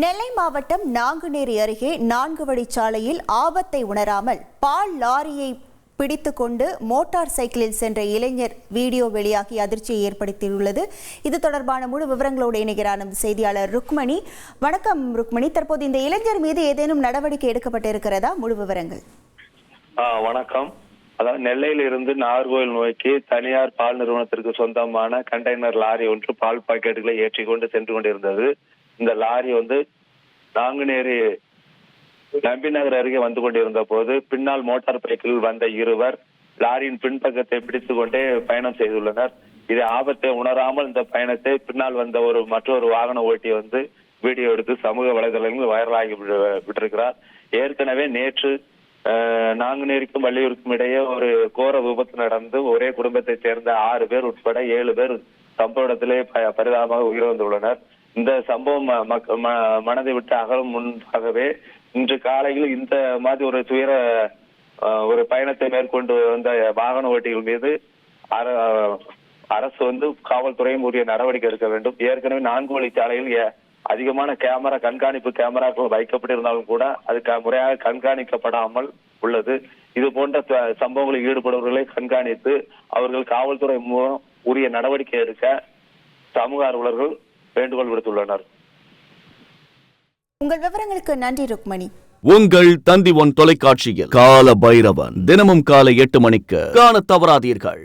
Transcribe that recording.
நெல்லை மாவட்டம் நாங்குநேரி அருகே நான்கு வழிச்சாலையில் ஆபத்தை உணராமல் பால் லாரியை பிடித்துக்கொண்டு மோட்டார் சைக்கிளில் சென்ற இளைஞர் வீடியோ வெளியாகி அதிர்ச்சியை ஏற்படுத்தியுள்ளது. இது தொடர்பான முழு விவரங்களோடு இணைகிறார் நம் செய்தியாளர் ருக்மணி. வணக்கம் ருக்மணி. தற்போது இந்த இளைஞர் மீது ஏதேனும் நடவடிக்கை எடுக்கப்பட்டிருக்கிறதா? முழு விவரங்கள். வணக்கம். அதாவது நெல்லையில இருந்து நாகர்கோவில் நோக்கி தனியார் பால் நிறுவனத்திற்கு சொந்தமான கண்டெய்னர் லாரி ஒன்று பால் பாக்கெட்டுகளை ஏற்றி கொண்டு சென்று கொண்டிருந்தது. இந்த லாரி வந்து நாங்குநேரி நம்பிநகர் அருகே வந்து கொண்டிருந்த போது பின்னால் மோட்டார் பைக்கில் வந்த இருவர் லாரியின் பின்பக்கத்தை பிடித்துக் கொண்டே பயணம் செய்துள்ளனர். இது ஆபத்தை உணராமல் இந்த பயணத்தை பின்னால் வந்த ஒரு மற்றொரு வாகன ஓட்டி வந்து வீடியோ எடுத்து சமூக வலைதளங்களில் வைரலாகி விட்டு- விட்டிருக்கிறார். ஏற்கனவே நேற்று நாங்குநேரிக்கும் வள்ளியூருக்கும் இடையே ஒரு கோர விபத்து நடந்து ஒரே குடும்பத்தைச் சேர்ந்த ஆறு பேர் உட்பட ஏழு பேர் சம்பவ இடத்திலே ப- பரிதாபமாக உயிரிழந்துள்ளனர். இந்த சம்பவம் ம- மனதை விட்டு அகலும் முன்பாகவே இன்று காலையில் இந்த மாதிரி ஒரு துயர ஒரு பயணத்தை மேற்கொண்டு வந்த வாகன ஓட்டிகள் மீது அர- அரசு வந்து காவல்துறையும் உரிய நடவடிக்கை எடுக்க வேண்டும். ஏற்கனவே நான்கு வழிச்சாலையில் ஏ- அதிகமான கேமரா கண்காணிப்பு கேமராக்கள் வைக்கப்பட்டிருந்தாலும் கூட அது முறையாக கண்காணிக்கப்படாமல் உள்ளது. இது போன்ற சம்பவங்களில் ஈடுபடுபவர்களை கண்காணித்து அவர்கள் காவல்துறை மூலம் உரிய நடவடிக்கை எடுக்க சமூக ஆர்வலர்கள் வேண்டுகோள் விடுத்துள்ளனர். உங்கள் விவரங்களுக்கு நன்றி ருக்மணி. உங்கள் தந்தி ஒன் தொலைக்காட்சியில் கால பைரவன் தினமும் காலை எட்டு மணிக்கு காண தவறாதீர்கள்.